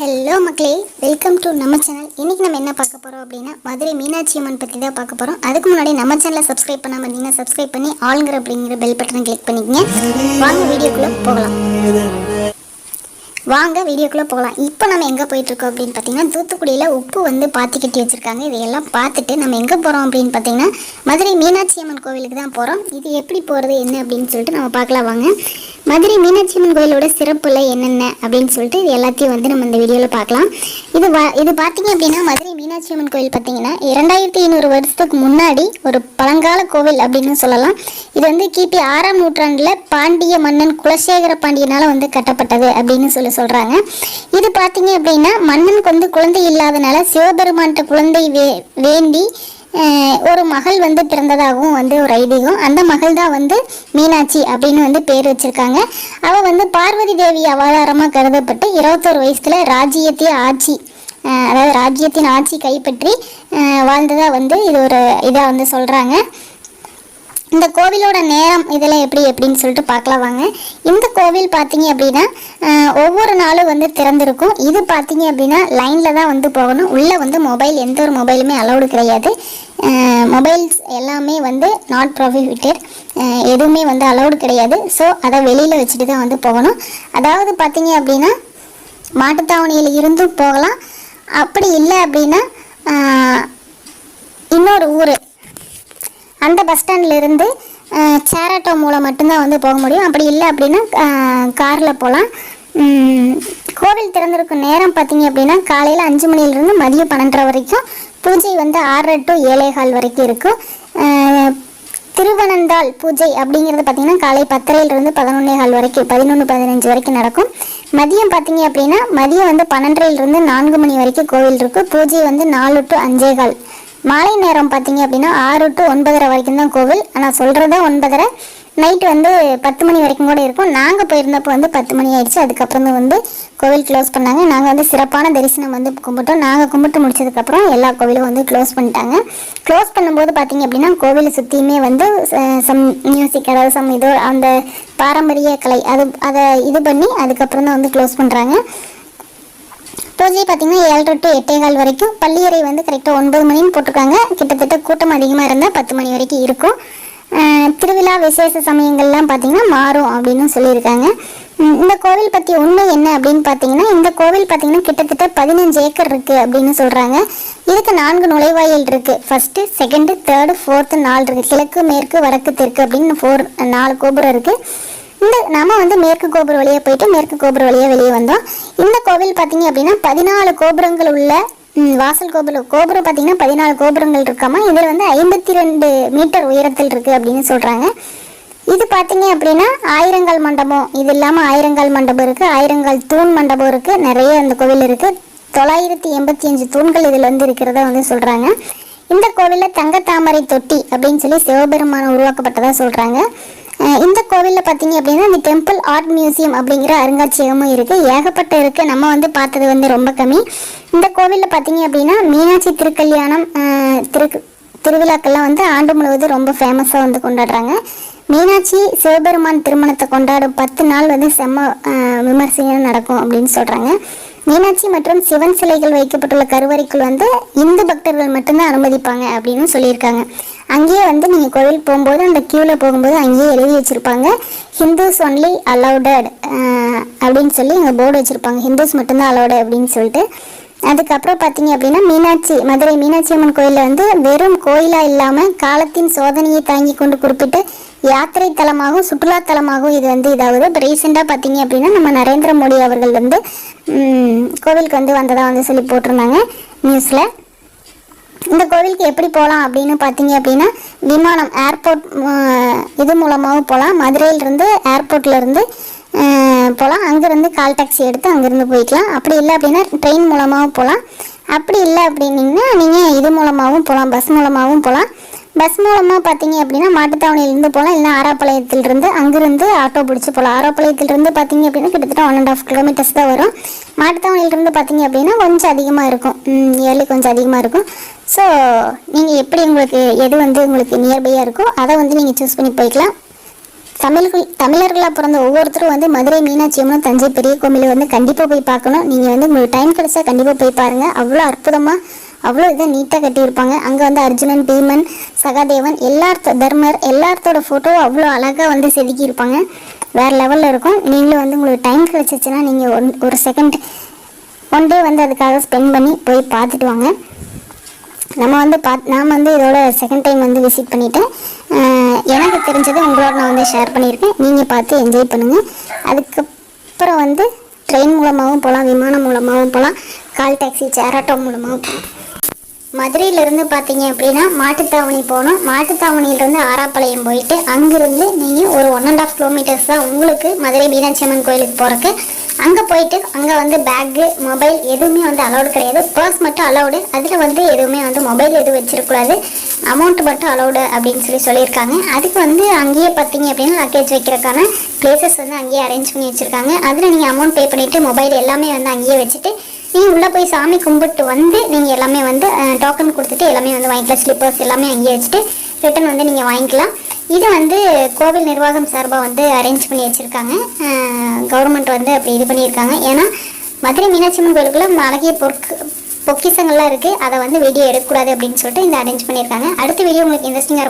Hello மக்களே welcome to நம்ம channel இன்றைக்கி நம்ம என்ன பார்க்க போகிறோம் அப்படின்னா மதுரை மீனாட்சி அம்மன் பற்றி தான் பார்க்க போகிறோம் அதுக்கு முன்னாடி நம்ம சேனலை சப்ஸ்கிரைப் பண்ணாமல் இருந்தீங்கன்னா சப்ஸ்கிரைப் பண்ணி ஆளுங்கிற அப்படிங்கிற பெல் பட்டனை கிளிக் பண்ணிக்கங்க. வாங்க வீடியோக்குள்ளே போகலாம். வாங்க வீடியோக்குள்ளே போகலாம். இப்போ நம்ம எங்கே போயிட்டுருக்கோம் அப்படின்னு பார்த்தீங்கன்னா தூத்துக்குடியில் உப்பு வந்து பாத்தி கட்டி வச்சுருக்காங்க. இதையெல்லாம் பார்த்துட்டு நம்ம எங்கே போகிறோம் அப்படின்னு பார்த்தீங்கன்னா மதுரை மீனாட்சி அம்மன் கோவிலுக்கு தான் போகிறோம் இது எப்படி போகிறது என்ன அப்படின்னு சொல்லிட்டு நம்ம பார்க்கலாம். வாங்க. மதுரை மீனாட்சி அம்மன் கோயிலோட சிறப்புல என்னென்ன அப்படின்னு சொல்லிட்டு இது எல்லாத்தையும் வந்து நம்ம இந்த வீடியோவில் பார்க்கலாம். இது இது பார்த்தீங்க அப்படின்னா மதுரை மீனாட்சி அம்மன் கோயில் பார்த்தீங்கன்னா இரண்டாயிரத்தி ஐநூறு வருஷத்துக்கு முன்னாடி ஒரு பழங்கால கோவில் அப்படின்னு சொல்லலாம். இது வந்து கிபி ஆறாம் நூற்றாண்டில் பாண்டிய மன்னன் குலசேகர பாண்டியனால் வந்து கட்டப்பட்டது அப்படின்னு சொல்லி சொல்கிறாங்க இது பார்த்தீங்க அப்படின்னா மன்னனுக்கு வந்து குழந்தை இல்லாதனால சிவபெருமான்கிட்ட குழந்தை வே வேண்டி ஒரு மகள் வந்து பிறந்ததாகவும் வந்து ஒரு ஐதீகம். அந்த மகள் தான் வந்து மீனாட்சி அப்படின்னு வந்து பேர் வச்சிருக்காங்க. அவள் வந்து பார்வதி தேவி அவதாரமாக கருதப்பட்டு இருபத்தோரு வயசுல ராஜ்யத்தையே ஆட்சி அதாவது ராஜ்யத்தின் ஆட்சி கைப்பற்றி வாழ்ந்ததாக வந்து இது ஒரு இதாக வந்து சொல்கிறாங்க இந்த கோவிலோட நேரம் இதெல்லாம் எப்படி எப்படின்னு சொல்லிட்டு பார்க்கலாம் வாங்க. இந்த கோவில் பார்த்தீங்க அப்படின்னா ஒவ்வொரு நாளும் வந்து திறந்திருக்கும். இது பார்த்தீங்க அப்படின்னா லைனில் தான் வந்து போகணும். உள்ளே வந்து மொபைல் எந்த ஒரு மொபைலுமே அலௌடு கிடையாது. மொபைல்ஸ் எல்லாமே வந்து நாட் ப்ராஃபிட்டட் எதுவுமே வந்து அலௌடு கிடையாது. ஸோ அதை வெளியில் வச்சுட்டு தான் வந்து போகணும். அதாவது பார்த்தீங்க அப்படின்னா மாட்டுத்தாவணியில் இருந்தும் போகலாம். அப்படி இல்லை அப்படின்னா இன்னொரு ஊர் அந்த பஸ் ஸ்டாண்ட்லேருந்து சேராட்டோ சேர் ஆட்டோ மூலம் மட்டும்தான் வந்து போக முடியும். அப்படி இல்லை அப்படின்னா காரில் போகலாம் கோவில் திறந்திருக்கும் நேரம் பார்த்தீங்க அப்படின்னா காலையில் அஞ்சு மணிலேருந்து மதியம் பன்னெண்டரை வரைக்கும் பூஜை வந்து ஆறரை டு ஏழேகால் வரைக்கும் இருக்கும். திருவனந்தாள் பூஜை அப்படிங்கிறது பார்த்தீங்கன்னா காலை பத்தரையிலிருந்து பதினொன்னேகால் வரைக்கும் பதினொன்று பதினஞ்சு வரைக்கும் நடக்கும். மதியம் பார்த்தீங்க அப்படின்னா மதியம் வந்து பன்னெண்டரையிலிருந்து நான்கு மணி வரைக்கும் கோவில் இருக்கும். பூஜை வந்து நாலு டு அஞ்சே கால். மாலை நேரம் பார்த்தீங்க அப்படின்னா ஆறு டு ஒன்பதரை வரைக்கும் தான் கோவில். ஆனால் சொல்கிறது ஒன்பதரை. நைட் வந்து பத்து மணி வரைக்கும் கூட இருக்கும். நாங்கள் போயிருந்தப்போ வந்து பத்து மணி ஆயிடுச்சு. அதுக்கப்புறம் தான் வந்து கோவில் க்ளோஸ் பண்ணாங்க. நாங்கள் வந்து சிறப்பான தரிசனம் வந்து கும்பிட்டோம். நாங்கள் கும்பிட்டு முடிச்சதுக்கப்புறம் எல்லா கோவிலும் வந்து க்ளோஸ் பண்ணிட்டாங்க. க்ளோஸ் பண்ணும்போது பார்த்தீங்க அப்படின்னா கோவிலை சுற்றியுமே வந்து சம் மியூசிக் அதாவது சம் இதோ அந்த பாரம்பரிய கலை அது அதை இது பண்ணி அதுக்கப்புறம் தான் வந்து க்ளோஸ் பண்ணுறாங்க பூஜை பார்த்தீங்கன்னா ஏழரை டு எட்டே கால் வரைக்கும். பள்ளியறை வந்து கரெக்டாக ஒன்பது மணின்னு போட்டிருக்காங்க. கிட்டத்தட்ட கூட்டம் அதிகமாக இருந்தால் பத்து மணி வரைக்கும் இருக்கும். திருவிழா விசேஷ சமயங்கள்லாம் பார்த்தீங்கன்னா மாறும் அப்படின்னு சொல்லியிருக்காங்க. இந்த கோவில் பற்றி உண்மை என்ன அப்படின்னு பார்த்தீங்கன்னா இந்த கோவில் பார்த்தீங்கன்னா கிட்டத்தட்ட பதினஞ்சு ஏக்கர் இருக்குது அப்படின்னு சொல்கிறாங்க இதுக்கு நான்கு நுழைவாயில் இருக்குது ஃபஸ்ட்டு செகண்டு தேர்டு ஃபோர்த்து நாலு இருக்குது கிழக்கு மேற்கு வடக்கு தெற்கு அப்படின்னு ஃபோர் நாலு கோபுரம் இருக்குது இந்த நம்ம வந்து மேற்கு கோபுர வழியாக போயிட்டு மேற்கு கோபுர வழியாக வெளியே வந்தோம். இந்த கோவில் பார்த்தீங்க அப்படின்னா பதினாலு கோபுரங்கள் உள்ள வாசல் கோபுரம் கோபுரம் பார்த்தீங்கன்னா பதினாலு கோபுரங்கள் இருக்காமல் இதில் வந்து ஐம்பத்தி ரெண்டு மீட்டர் உயரத்தில் இருக்குது அப்படின்னு சொல்கிறாங்க இது பார்த்தீங்க அப்படின்னா ஆயிரங்கால் மண்டபம். இது இல்லாமல் ஆயிரங்கால் மண்டபம் இருக்குது ஆயிரங்கால் தூண் மண்டபம் இருக்குது நிறைய அந்த கோவில் இருக்குது தொள்ளாயிரத்தி எண்பத்தி அஞ்சு தூண்கள் இதில் வந்து இருக்கிறதா வந்து சொல்கிறாங்க இந்த கோவிலில் தங்கத்தாமரை தொட்டி அப்படின்னு சொல்லி சிவபெருமான் உருவாக்கப்பட்டதாக சொல்கிறாங்க இந்த கோவிலில் பார்த்தீங்க அப்படின்னா இந்த டெம்பிள் ஆர்ட் மியூசியம் அப்படிங்கிற அருங்காட்சியகமும் இருக்குது ஏகப்பட்ட இருக்குது நம்ம வந்து பார்த்தது வந்து ரொம்ப கம்மி. இந்த கோவிலில் பார்த்தீங்க அப்படின்னா மீனாட்சி திருக்கல்யாணம் திரு திருவிழாக்கள்லாம் வந்து ஆண்டு முழுவதும் ரொம்ப ஃபேமஸாக வந்து கொண்டாடுறாங்க. மீனாட்சி சிவபெருமான் திருமணத்தை கொண்டாடும் பத்து நாள் வந்து செம்ம அஹ், விமர்சையாக நடக்கும் அப்படின்னு சொல்கிறாங்க மீனாட்சி மற்றும் சிவன் சிலைகள் வைக்கப்பட்டுள்ள கருவறைக்குள் வந்து இந்து பக்தர்கள் மட்டும்தான் அனுமதிப்பாங்க அப்படின்னு சொல்லியிருக்காங்க. அங்கேயே வந்து நீங்கள் கோவில் போகும்போது அந்த க்யூவில் போகும்போது அங்கேயே எழுதி வச்சுருப்பாங்க. ஹிந்துஸ் ஒன்லி அலௌடட் அப்படின்னு சொல்லி இங்கே போர்டு வச்சுருப்பாங்க. ஹிந்துஸ் மட்டும்தான் அலௌடு அப்படின்னு சொல்லிட்டு. அதுக்கப்புறம் பார்த்தீங்க அப்படின்னா மீனாட்சி மதுரை மீனாட்சி அம்மன் கோயிலில் வந்து வெறும் கோயிலாக இல்லாமல் காலத்தின் சோதனையை தாங்கி கொண்டு குறிப்பிட்டு யாத்திரை தலமாகவும் சுற்றுலா தலமாகவும் இது வந்து இதாகுது. இப்போ ரீசெண்டாக பார்த்தீங்க அப்படின்னா நம்ம நரேந்திர மோடி அவர்கள் வந்து கோவிலுக்கு வந்து வந்ததாக வந்து சொல்லி போட்டிருந்தாங்க நியூஸில் இந்த கோவிலுக்கு எப்படி போகலாம் அப்படின்னு பார்த்தீங்க அப்படின்னா விமானம் ஏர்போர்ட் இது மூலமாகவும் போகலாம் மதுரையிலிருந்து ஏர்போர்ட்லேருந்து போகலாம் அங்கேருந்து கால் டாக்ஸி எடுத்து அங்கேருந்து போய்க்கலாம். அப்படி இல்லை அப்படின்னா ட்ரெயின் மூலமாகவும் போகலாம் அப்படி இல்லை அப்படின்னிங்கன்னா நீங்கள் இது மூலமாகவும் போகலாம் பஸ் மூலமாகவும் போகலாம் பஸ் மூலமாக பார்த்தீங்க அப்படின்னா மாட்டுத்தாவணியிலேருந்து போகலாம் இல்லைன்னா ஆரோப்பாளையத்திலிருந்து அங்கேருந்து ஆட்டோ பிடிச்சி போகலாம் ஆரோப்பாளையத்திலிருந்து பார்த்தீங்க அப்படின்னா கிட்டத்தட்ட ஒன் அண்ட் ஆஃப் கிலோமீட்டர்ஸ் தான் வரும். மாட்டுத்தாவணியிலிருந்து பார்த்தீங்க அப்படின்னா கொஞ்சம் அதிகமாக இருக்கும். இயர்லி கொஞ்சம் அதிகமாக இருக்கும். ஸோ நீங்கள் எப்படி உங்களுக்கு எது வந்து உங்களுக்கு நியர்பையாக இருக்கோ அதை வந்து நீங்கள் சூஸ் பண்ணி போய்க்கலாம். தமிழ்கள் தமிழர்களாக பிறந்த ஒவ்வொருத்தரும் வந்து மதுரை மீனாட்சி அம்மன் தஞ்சை பெரிய கோவில் வந்து கண்டிப்பாக போய் பார்க்கணும். நீங்கள் வந்து உங்களுக்கு டைம் கிடைச்சா கண்டிப்பாக போய் பாருங்கள் அவ்வளோ அற்புதமாக அவ்வளோ இதை நீட்டாக கட்டியிருப்பாங்க. அங்கே வந்து அர்ஜுனன் பீமன் சகாதேவன் எல்லார்த்த தர்மர் எல்லார்த்தோட ஃபோட்டோவும் அவ்வளோ அழகாக வந்து செதுக்கியிருப்பாங்க. வேறு லெவலில் இருக்கும். நீங்களும் வந்து உங்களுக்கு டைம் கிடைச்சிச்சுன்னா நீங்கள் ஒன் ஒரு செகண்ட் ஒன் டே வந்து அதுக்காக ஸ்பெண்ட் பண்ணி போய் பார்த்துட்டு வாங்க. நம்ம வந்து பாத் நான் வந்து இதோட செகண்ட் டைம் வந்து விசிட் பண்ணிவிட்டேன் எனக்கு தெரிஞ்சதை உங்களோட நான் வந்து ஷேர் பண்ணியிருக்கேன். நீங்கள் பார்த்து என்ஜாய் பண்ணுங்கள் அதுக்கப்புறம் வந்து ட்ரெயின் மூலமாகவும் போகலாம் விமானம் மூலமாகவும் போகலாம் கால் டாக்ஸி சேர் ஆட்டோ மூலமாகவும் போகலாம் மதுரையிலேருந்து பார்த்தீங்க அப்படின்னா மாட்டுத்தாவணி போகணும் மாட்டுத்தாவணியிலேருந்து ஆராப்பாளையம் போயிட்டு அங்கேருந்து நீங்கள் ஒரு ஒன் அண்ட் ஆஃப் கிலோமீட்டர்ஸ் தான் உங்களுக்கு மதுரை மீனாட்சி அம்மன் கோயிலுக்கு போகிறக்கு அங்கே போயிட்டு அங்கே வந்து பேக்கு மொபைல் எதுவுமே வந்து அலௌடு கிடையாது. பர்ஸ் மட்டும் அலௌடு அதில் வந்து எதுவுமே வந்து மொபைல் எதுவும் வச்சிருக்கக்கூடாது அமௌண்ட் மட்டும் அலௌடு அப்படின்னு சொல்லி சொல்லியிருக்காங்க. அதுக்கு வந்து அங்கேயே பார்த்தீங்க அப்படின்னா லக்கேஜ் வைக்கிறதுக்கான பிளேசஸ் வந்து அங்கேயே அரேஞ்ச் பண்ணி வச்சுருக்காங்க. அதில் நீங்கள் அமௌண்ட் பே பண்ணிவிட்டு மொபைல் எல்லாமே வந்து அங்கேயே வச்சுட்டு நீங்கள் உள்ளே போய் சாமி கும்பிட்டு வந்து நீங்கள் எல்லாமே வந்து டோக்கன் கொடுத்துட்டு எல்லாமே வந்து வாங்கிக்கலாம். ஸ்லிப்பர்ஸ் எல்லாமே அங்கேயே வச்சுட்டு ரிட்டன் வந்து நீங்கள் வாங்கிக்கலாம். இது வந்து கோவில் நிர்வாகம் சார்பாக வந்து அரேஞ்ச் பண்ணி வச்சுருக்காங்க. கவர்மெண்ட் வந்து அப்படி இது பண்ணியிருக்காங்க. ஏன்னா மதுரை மீனாட்சி அம்மன் கோயிலுக்குள்ளே அழகிய பொற்கு பொக்கிஷங்கள்லாம் இருக்குது அதை வந்து வீடியோ எடுக்கக்கூடாது அப்படின்னு சொல்லிட்டு இந்த அரேஞ்ச் பண்ணியிருக்காங்க. அடுத்த வீடியோ உங்களுக்கு இன்ட்ரெஸ்டிங்காக இருக்கும்.